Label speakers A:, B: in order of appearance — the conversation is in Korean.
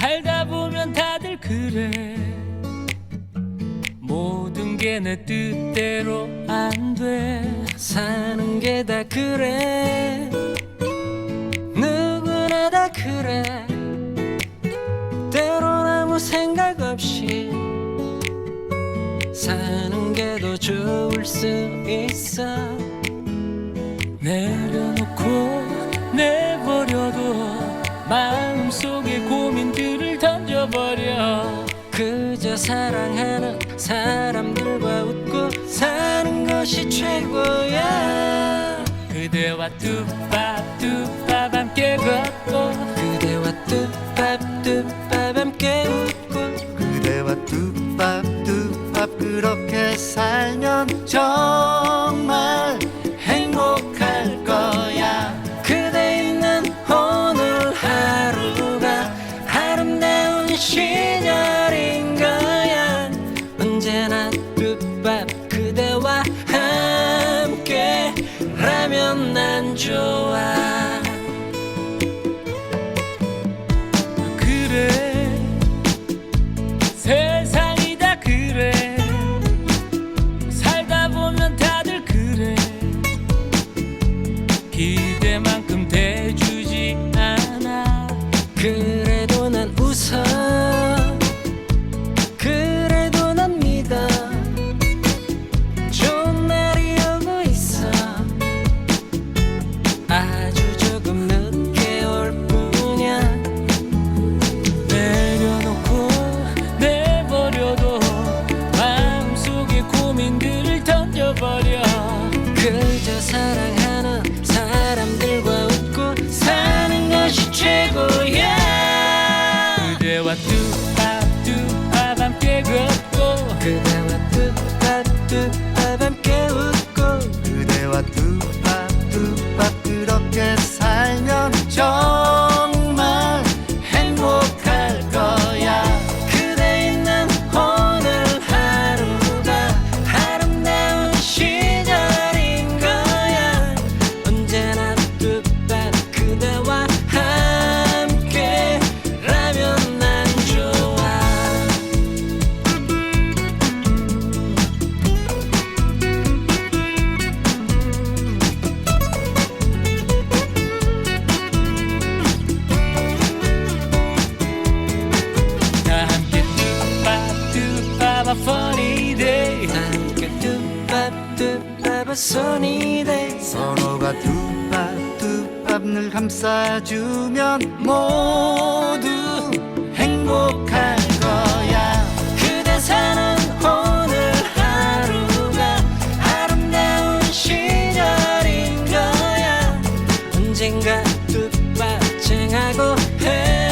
A: 살다 보면 다들 그래. 모든 게 내 뜻대로 안 돼.
B: 사는 게 다 그래. 누구나 다 그래. 때론 아무 생각 없이 사는 게 더 좋을 수 있어.
A: 내려
B: 그저 사랑하는 사람들과 웃고 사는 것이 최고야.
A: 그대와 뚜밥 뚜밥 함께 걷고.
B: 그대와 뚜밥 뚜밥 함께 웃고.
C: 그대와 뚜밥 뚜밥 그렇게 살면 정
B: 언제나 뚜밥 그대와 함께 라면 난 좋아.
A: 그래. 세상이 다 그래. 살다 보면 다들 그래. 기대만큼 대주지 않아.
B: 그
A: 버려.
B: 그저 사랑하는 사람들과 웃고 사는 것이 최고야.
A: 그대와 뚜 funny day. 함께
B: 뚜밥뚜밥 a sunny day
C: 서로가 뚜밥뚜밥 늘 감싸주면 모두
B: 행복할 거야. 그대 사는 오늘 하루가 아름다운 시절인 거야.
C: 언젠가 뚜밥 쟁하고 해